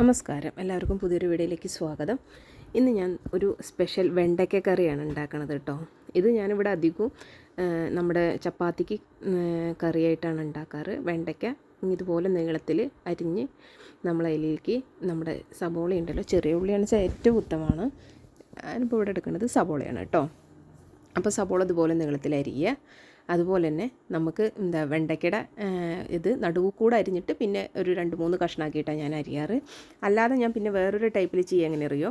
നമസ്കാരം. എല്ലാവർക്കും പുതിയൊരു വീഡിയോയിലേക്ക് സ്വാഗതം. ഇന്ന് ഞാൻ ഒരു സ്പെഷ്യൽ വെണ്ടയ്ക്ക കറിയാണ് ഉണ്ടാക്കുന്നത് കേട്ടോ. ഇത് ഞാനിവിടെ അധികവും നമ്മുടെ ചപ്പാത്തിക്ക് കറിയായിട്ടാണ് ഉണ്ടാക്കാറ്. വെണ്ടയ്ക്ക ഇതുപോലെ നീളത്തിൽ അരിഞ്ഞ് നമ്മൾ അതിലേക്ക് നമ്മുടെ സബോള ഉണ്ടല്ലോ ചെറിയ ഉള്ളിയാണ് വെച്ചാൽ ഏറ്റവും ഉത്തമമാണ്. ഞാനിപ്പോൾ ഇവിടെ എടുക്കുന്നത് സബോളയാണ് കേട്ടോ. അപ്പോൾ സബോള ഇതുപോലെ നീളത്തിൽ അരിയുക അതുപോലെ തന്നെ നമുക്ക് എന്താ വെണ്ടയ്ക്കയുടെ ഇത് നടുവ് കൂടെ അരിഞ്ഞിട്ട് പിന്നെ ഒരു രണ്ട് മൂന്ന് കഷ്ണാക്കിയിട്ടാണ് ഞാൻ അരിയാറ്. അല്ലാതെ ഞാൻ പിന്നെ വേറൊരു ടൈപ്പിൽ ചെയ്യുക എങ്ങനെ അറിയോ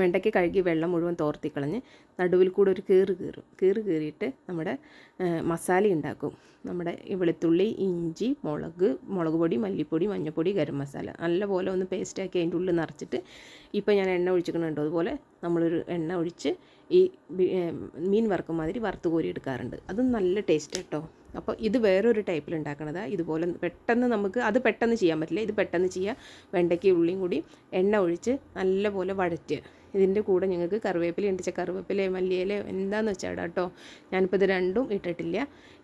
വെണ്ടയ്ക്ക് കഴുകി വെള്ളം മുഴുവൻ തോർത്തി തോർത്തിക്കളഞ്ഞ് നടുവിൽ കൂടെ ഒരു കീറ് കീറും. കീറ് കീറിയിട്ട് നമ്മുടെ മസാല ഉണ്ടാക്കും. നമ്മുടെ വെളുത്തുള്ളി ഇഞ്ചി മുളക് മുളക് പൊടി മല്ലിപ്പൊടി മഞ്ഞൾപ്പൊടി ഗരം മസാല. നല്ലപോലെ ഒന്ന് പേസ്റ്റാക്കി അതിന്റെ ഉള്ളിൽ നിറച്ചിട്ട് ഇപ്പോൾ ഞാൻ എണ്ണ ഒഴിച്ചിട്ടുണ്ടോ അതുപോലെ നമ്മളൊരു എണ്ണ ഒഴിച്ച് ഈ മീൻ വറുക്കും മാതിരി വറുത്ത് കോരി എടുക്കാറുണ്ട്. അതും നല്ല ടേസ്റ്റ് കേട്ടോ അപ്പോൾ ഇത് വേറൊരു ടൈപ്പിൽ ഉണ്ടാക്കണതാണ് ഇതുപോലെ പെട്ടെന്ന് നമുക്ക് അത് പെട്ടെന്ന് ചെയ്യാൻ പറ്റില്ല. ഇത് പെട്ടെന്ന് ചെയ്യുക വെണ്ടയ്ക്ക ഉള്ളിയും കൂടി എണ്ണ ഒഴിച്ച് നല്ലപോലെ വഴറ്റുക. ഇതിന്റെ കൂടെ ഞങ്ങൾക്ക് കറിവേപ്പില ഉണ്ട് കറിവേപ്പില മല്ലിയില എന്താണെന്ന് വെച്ചാൽ കേട്ടോ ഞാനിപ്പോൾ ഇത് രണ്ടും ഇട്ടിട്ടില്ല.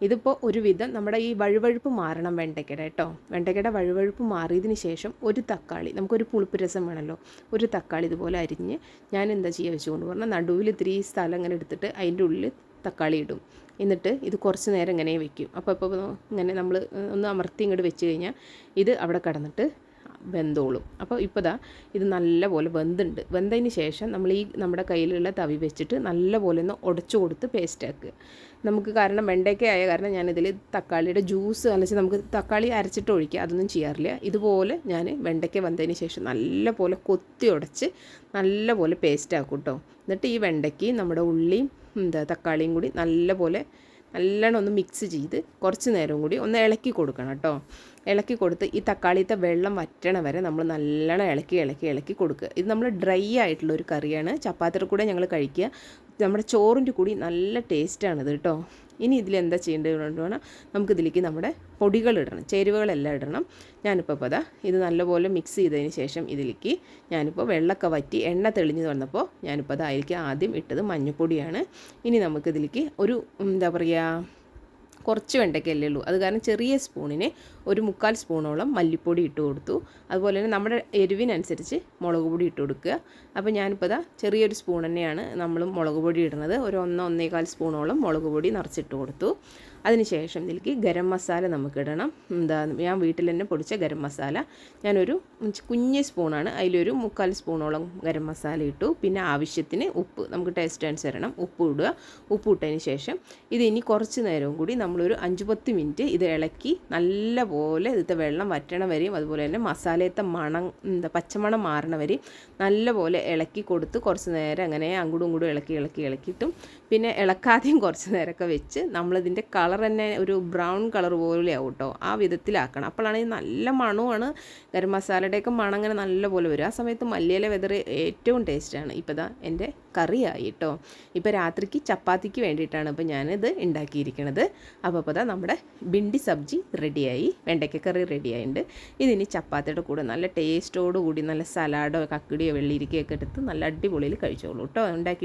ഇതിപ്പോൾ ഒരുവിധം നമ്മുടെ ഈ വഴുവഴുപ്പ് മാറണം വെണ്ടയ്ക്കയുടെ കേട്ടോ വെണ്ടയ്ക്കയുടെ വഴുവഴുപ്പ് മാറിയതിന് ശേഷം ഒരു തക്കാളി നമുക്കൊരു പുളിപ്പ് രസം വേണമല്ലോ ഒരു തക്കാളി ഇതുപോലെ അരിഞ്ഞ് ഞാൻ എന്താ ചെയ്യുക വെച്ചുകൊണ്ട് പറഞ്ഞാൽ നടുവിൽ ഇത്തിരി സ്ഥലം ഇങ്ങനെ എടുത്തിട്ട് അതിന്റെ ഉള്ളിൽ തക്കാളി ഇടും. എന്നിട്ട് ഇത് കുറച്ച് നേരം ഇങ്ങനെ വെക്കും. അപ്പോൾ ഇപ്പോൾ ഇങ്ങനെ നമ്മൾ ഒന്ന് അമർത്തി ഇങ്ങോട്ട് വെച്ച് കഴിഞ്ഞാൽ ഇത് അവിടെ കിടന്നിട്ട് വെന്തോളും. അപ്പോൾ ഇപ്പോൾ ദാ ഇത് നല്ലപോലെ വെന്തുണ്ട്. വെന്തതിന് ശേഷം നമ്മൾ ഈ നമ്മുടെ കയ്യിലുള്ള തവി വെച്ചിട്ട് നല്ലപോലെ ഒന്ന് ഉടച്ചു കൊടുത്ത് പേസ്റ്റ് ആക്കുക നമുക്ക് കാരണം വെണ്ടയ്ക്ക ആയ കാരണം ഞാനിതിൽ തക്കാളിയുടെ ജ്യൂസ് അല്ലെങ്കിൽ നമുക്ക് തക്കാളി അരച്ചിട്ട് ഒഴിക്കുക. അതൊന്നും ചെയ്യാറില്ല. ഇതുപോലെ ഞാൻ വെണ്ടയ്ക്ക വന്നതിന് ശേഷം നല്ലപോലെ കൊത്തി ഉടച്ച് നല്ലപോലെ പേസ്റ്റ് ആക്കും കേട്ടോ എന്നിട്ട് ഈ വെണ്ടയ്ക്കയും നമ്മുടെ ഉള്ളിയും എന്താ തക്കാളിയും കൂടി നല്ലപോലെ നല്ലോണം ഒന്ന് മിക്സ് ചെയ്ത് കുറച്ച് നേരം കൂടി ഒന്ന് ഇളക്കി കൊടുക്കണം കേട്ടോ. ഇളക്കി കൊടുത്ത് ഈ തക്കാളിത്തെ വെള്ളം വറ്റണ വരെ നമ്മൾ നല്ലോണം ഇളക്കി ഇളക്കി ഇളക്കി കൊടുക്കുക. ഇത് നമ്മൾ ഡ്രൈ ആയിട്ടുള്ള ഒരു കറിയാണ്. ചപ്പാത്തിയുടെ കൂടെ ഞങ്ങൾ കഴിക്കുക. നമ്മുടെ ചോറിന്റെ കൂടി നല്ല ടേസ്റ്റാണിത് കേട്ടോ. ഇനി ഇതിൽ എന്താ ചെയ്യേണ്ടത് പറഞ്ഞാൽ നമുക്കിതിലേക്ക് നമ്മുടെ പൊടികൾ ഇടണം. ചേരുവകളെല്ലാം ഇടണം. ഞാനിപ്പോൾ അപ്പോൾ അതാ ഇത് നല്ലപോലെ മിക്സ് ചെയ്തതിന് ശേഷം ഇതിലേക്ക് ഞാനിപ്പോൾ വെള്ളമൊക്കെ വറ്റി എണ്ണ തെളിഞ്ഞു വന്നപ്പോൾ ഞാനിപ്പോൾ അതായിരിക്കും ആദ്യം ഇട്ടത് മഞ്ഞൾപ്പൊടിയാണ്. ഇനി നമുക്കിതിലേക്ക് ഒരു എന്താ പറയുക കുറച്ച് വെണ്ടയ്ക്കല്ലേ ഉള്ളൂ. അത് കാരണം ചെറിയ സ്പൂണിന് ഒരു മുക്കാൽ സ്പൂണോളം മല്ലിപ്പൊടി ഇട്ട് കൊടുത്തു. അതുപോലെ തന്നെ നമ്മുടെ എരിവിനനുസരിച്ച് മുളക് പൊടി ഇട്ട് കൊടുക്കുക. അപ്പോൾ ഞാനിപ്പോൾ ഇതാ ചെറിയൊരു സ്പൂൺ തന്നെയാണ് നമ്മൾ മുളക് പൊടി ഇടുന്നത്. ഒരു ഒന്നോ ഒന്നേകാൽ സ്പൂണോളം മുളക് പൊടി നിറച്ചിട്ട് കൊടുത്തു. അതിനുശേഷം ഇതിലേക്ക് ഗരം മസാല നമുക്കിടണം എന്താ ഞാൻ വീട്ടിൽ തന്നെ പൊടിച്ച ഗരം മസാല. ഞാനൊരു കുഞ്ഞ് സ്പൂണാണ്. അതിലൊരു മുക്കാൽ സ്പൂണോളം ഗരം മസാല ഇട്ടു. പിന്നെ ആവശ്യത്തിന് ഉപ്പ് നമുക്ക് ടേസ്റ്റ് അനുസരണം ഉപ്പ് ഇടുക. ഉപ്പ് ഇട്ടതിന് ശേഷം ഇത് ഇനി കുറച്ച് നേരവും കൂടി നമ്മളൊരു അഞ്ച് പത്ത് മിനിറ്റ് ഇത് ഇളക്കി നല്ലപോലെ ഇതിലത്തെ വെള്ളം വറ്റണ വരെയും അതുപോലെ തന്നെ മസാലയത്തെ മണം എന്താ പച്ചമണം മാറണ വരെയും നല്ലപോലെ ഇളക്കി കൊടുത്ത് കുറച്ച് നേരം അങ്ങനെ അങ്ങോട്ടും ഇങ്ങോട്ടും ഇളക്കി ഇളക്കി ഇളക്കിയിട്ടും പിന്നെ ഇളക്കാതെയും കുറച്ച് നേരമൊക്കെ വെച്ച് നമ്മളിതിന്റെ കളർ തന്നെ ഒരു ബ്രൗൺ കളർ പോലെ ആവും കേട്ടോ ആ വിധത്തിലാക്കണം. അപ്പോഴാണ് നല്ല മണമാണ് ഗരം മസാലയുടെയൊക്കെ മണം അങ്ങനെ നല്ല പോലെ വരും. ആ സമയത്ത് മല്ലിയില വെതർ ഏറ്റവും ടേസ്റ്റാണ്. ഇപ്പോൾ ഇതാ എന്റെ കറിയായി കേട്ടോ ഇപ്പോൾ രാത്രിക്ക് ചപ്പാത്തിക്ക് വേണ്ടിയിട്ടാണ് ഇപ്പോൾ ഞാനിത് ഉണ്ടാക്കിയിരിക്കുന്നത് അപ്പോൾ അപ്പോൾ ദാ നമ്മുടെ ബിണ്ടി സബ്ജി റെഡിയായി. വെണ്ടയ്ക്ക കറി റെഡിയായിട്ടുണ്ട് ഇതിനി ചപ്പാത്തിയുടെ കൂടെ നല്ല ടേസ്റ്റോട് കൂടി നല്ല സലാഡോ കക്കിടിയോ വെള്ളിരിക്കയൊക്കെ എടുത്ത് നല്ല അടിപൊളിയിൽ കഴിച്ചോളൂ കേട്ടോ ഉണ്ടാക്കി